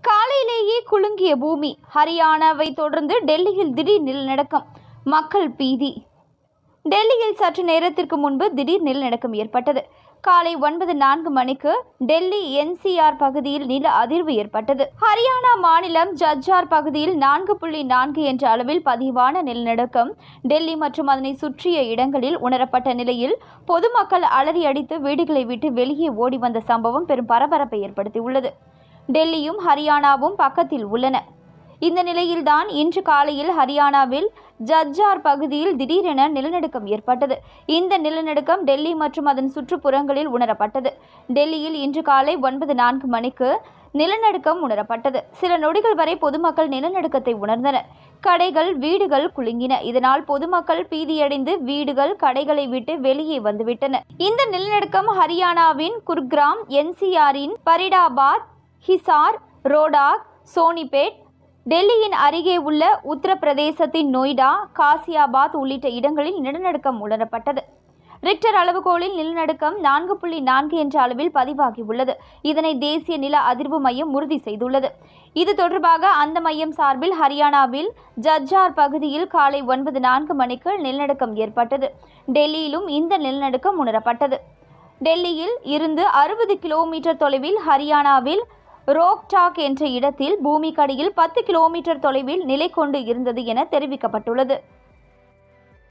காலையிலேயே குலுங்கிய பூமி ஹரியானாவை தொடர்ந்து டெல்லியில் திடீர் நிலநடுக்கம் மக்கள் பீதி. டெல்லியில் சற்று நேரத்திற்கு முன்பு திடீர் நிலநடுக்கம் ஏற்பட்டது. காலை ஒன்பது நான்கு மணிக்கு டெல்லி என்சிஆர் பகுதியில் நில அதிர்வு ஏற்பட்டது. ஹரியானா மாநிலம் ஜஜ்ஜார் பகுதியில் நான்கு புள்ளி நான்கு என்ற அளவில் பதிவான நிலநடுக்கம் டெல்லி மற்றும் அதனை சுற்றிய இடங்களில் உணரப்பட்ட நிலையில் பொதுமக்கள் அலறி அடித்து வீடுகளை விட்டு வெளியே ஓடி வந்த சம்பவம் பெரும் பரபரப்பை ஏற்படுத்தியுள்ளது. டெல்லியும் ஹரியானாவும் பக்கத்தில் உள்ளன. இந்த நிலையில்தான் இன்று காலையில் ஹரியானாவில் ஜஜ்ஜார் பகுதியில் திடீரென நிலநடுக்கம் ஏற்பட்டது. இந்த நிலநடுக்கம் டெல்லி மற்றும் அதன் சுற்றுப்புறங்களில் உணரப்பட்டது. டெல்லியில் இன்று காலை ஒன்பது நான்கு மணிக்கு நிலநடுக்கம் உணரப்பட்டது. சில நொடிகள் வரை பொதுமக்கள் நிலநடுக்கத்தை உணர்ந்தனர். கடைகள் வீடுகள் குலுங்கின. இதனால் பொதுமக்கள் பீதியடைந்து வீடுகள் கடைகளை விட்டு வெளியே வந்துவிட்டனர் இந்த நிலநடுக்கம் ஹரியானாவின் குர்கிராம் என்சிஆரின் பரிடாபாத் ஹிசார் ரோடாக் சோனிபேட் டெல்லியின் அருகே உள்ள உத்தரப்பிரதேசத்தின் நொய்டா காசியாபாத் உள்ளிட்ட இடங்களில் நிலநடுக்கம் உணரப்பட்டது. ரிக்டர் அளவுகோலில் நிலநடுக்கம் நான்கு புள்ளி நான்கு என்ற அளவில் பதிவாகியுள்ளது. இதனை தேசிய நில அதிர்வு மையம் உறுதி செய்துள்ளது. இது தொடர்பாக அந்த மையம் சார்பில் ஹரியானாவில் ஜஜ்ஜார் பகுதியில் காலை ஒன்பது நான்கு மணிக்கு நிலநடுக்கம் ஏற்பட்டது. டெல்லியிலும் இந்த நிலநடுக்கம் உணரப்பட்டது. டெல்லியில் இருந்து அறுபது கிலோமீட்டர் தொலைவில் ஹரியானாவில் ரோக்டாக் என்ற இடத்தில் பூமிக்கடியில் பத்து கிலோமீட்டர் தொலைவில் நிலை கொண்டு இருந்தது என தெரிவிக்கப்பட்டுள்ளது.